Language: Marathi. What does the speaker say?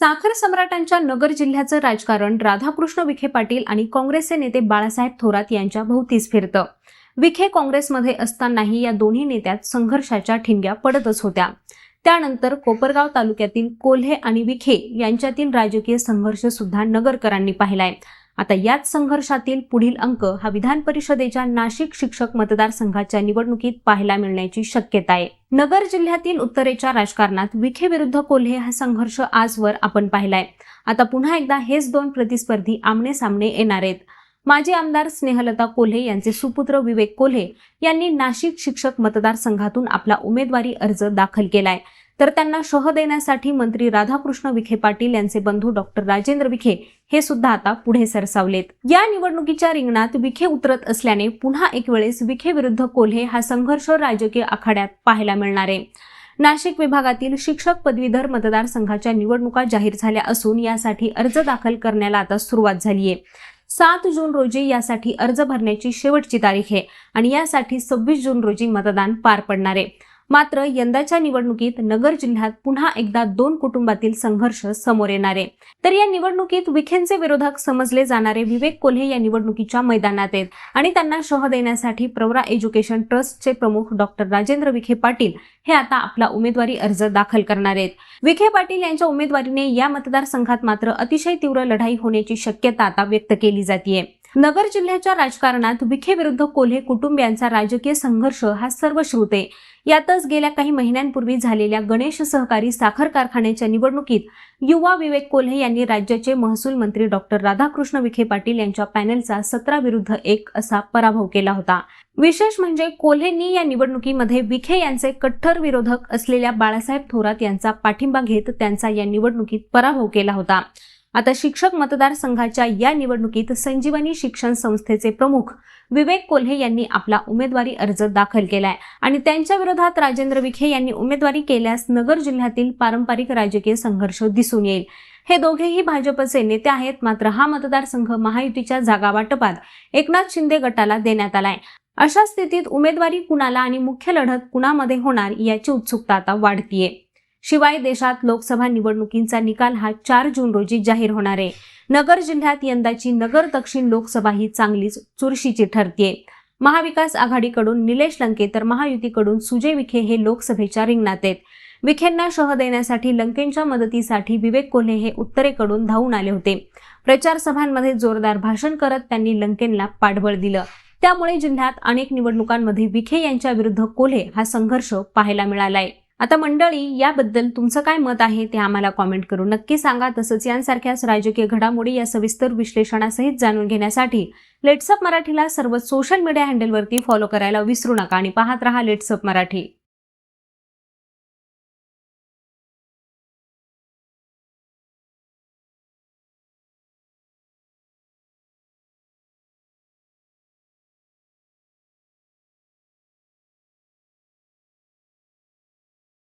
साखर सम्राटांच्या नगर जिल्ह्याचं राजकारण राधाकृष्ण विखे पाटील आणि काँग्रेसचे नेते बाळासाहेब थोरात यांच्या भोवतीच फिरतं. विखे काँग्रेसमध्ये असतानाही या दोन्ही नेत्यात संघर्षाच्या ठिणग्या पडतच होत्या. त्यानंतर कोपरगाव तालुक्यातील कोल्हे आणि विखे यांच्यातील राजकीय संघर्ष सुद्धा नगरकरांनी पाहिलाय. आता याच संघर्षातील पुढील अंक हा विधान परिषदेच्या नाशिक शिक्षक मतदारसंघाच्या निवडणुकीत पाहायला मिळण्याची शक्यता आहे. नगर जिल्ह्यातील उत्तरेच्या राजकारणात विखे विरुद्ध कोल्हे हा संघर्ष आजवर आपण पाहिलाय. आता पुन्हा एकदा हेच दोन प्रतिस्पर्धी आमने सामने येणार आहेत. माजी आमदार स्नेहलता कोल्हे यांचे सुपुत्र विवेक कोल्हे यांनी नाशिक शिक्षक मतदारसंघातून आपला उमेदवारी अर्ज दाखल केलाय. तर त्यांना शह देण्यासाठी मंत्री राधाकृष्ण विखे पाटील यांचे बंधू डॉक्टर राजेंद्र विखे हे सुद्धा आता पुढे सरसावलेत. या निवडणुकीच्या रिंगणात विखे उतरत असल्याने पुन्हा एक वेळेस विखे विरुद्ध कोल्हे हा संघर्ष राजकीय आखाड्यात पाहायला मिळणार आहे. नाशिक विभागातील शिक्षक पदवीधर मतदारसंघाच्या निवडणुका जाहीर झाल्या असून यासाठी अर्ज दाखल करण्याला आता सुरुवात झाली आहे. सात जून रोजी यासाठी अर्ज भरण्याची शेवटची तारीख आहे आणि यासाठी सव्वीस जून रोजी मतदान पार पडणार आहे. मात्र यंदाच्या निवडणुकीत नगर जिल्ह्यात पुन्हा एकदा दोन कुटुंबातील संघर्ष समोर येणार आहे. तर या निवडणुकीत विखेंचे विरोधक समजले जाणारे विवेक कोल्हे या निवडणुकीच्या मैदानात आहेत आणि त्यांना शह देण्यासाठी प्रवरा एज्युकेशन ट्रस्टचे प्रमुख डॉक्टर राजेंद्र विखे पाटील हे आता आपला उमेदवारी अर्ज दाखल करणार आहेत. विखे पाटील यांच्या उमेदवारीने या मतदारसंघात मात्र अतिशय तीव्र लढाई होण्याची शक्यता आता व्यक्त केली जाते नगर जिल्ह्याच्या राजकारणात विखे विरुद्ध कोल्हे कुटुंबियांचा राजकीय संघर्ष हा सर्वश्रुत आहे. यातच गेल्या काही महिन्यांपूर्वी झालेल्या गणेश सहकारी साखर कारखान्याच्या निवडणुकीत युवा विवेक कोल्हे यांनी राज्याचे महसूल मंत्री डॉक्टर राधाकृष्ण विखे पाटील यांच्या पॅनलचा सतरा विरुद्ध एक असा पराभव केला होता. विशेष म्हणजे कोल्हेंनी या निवडणुकीमध्ये विखे यांचे कट्टर विरोधक असलेल्या बाळासाहेब थोरात यांचा पाठिंबा घेत त्यांचा या निवडणुकीत पराभव केला होता. आता शिक्षक मतदारसंघाच्या या निवडणुकीत संजीवनी शिक्षण संस्थेचे प्रमुख विवेक कोल्हे यांनी आपला उमेदवारी अर्ज दाखल केलाय. आणि त्यांच्या विरोधात राजेंद्र विखे यांनी उमेदवारी केल्यास नगर जिल्ह्यातील पारंपरिक राजकीय संघर्ष दिसून येईल. हे दोघेही भाजपचे नेते आहेत मात्र हा मतदारसंघ महायुतीच्या जागा वाटपात एकनाथ शिंदे गटाला देण्यात आलाय. अशा स्थितीत उमेदवारी कुणाला आणि मुख्य लढत कुणामध्ये होणार याची उत्सुकता आता वाढतीये. शिवाय देशात लोकसभा निवडणुकींचा निकाल हा चार जून रोजी जाहीर होणार आहे. नगर जिल्ह्यात यंदाची नगर दक्षिण लोकसभा ही चांगलीच चुरशीची ठरतीये. महाविकास आघाडीकडून निलेश लंके तर महायुतीकडून सुजय विखे हे लोकसभेच्या रिंगणात आहेत. विखेंना शह देण्यासाठी लंकेंच्या मदतीसाठी विवेक कोल्हे हे उत्तरेकडून धावून आले होते. प्रचार सभांमध्ये जोरदार भाषण करत त्यांनी लंकेंना पाठबळ दिलं. त्यामुळे जिल्ह्यात अनेक निवडणुकांमध्ये विखे यांच्या विरुद्ध कोल्हे हा संघर्ष पाहायला मिळालाय. आता मंडळी याबद्दल तुमचं काय मत आहे ते आम्हाला कॉमेंट करून नक्की सांगा. तसंच यांसारख्याच राजकीय घडामोडी या सविस्तर विश्लेषणासहित जाणून घेण्यासाठी लेट्सअप मराठीला सर्व सोशल मीडिया हँडलवरती फॉलो करायला विसरू नका आणि पाहत रहा लेट्सअप मराठी.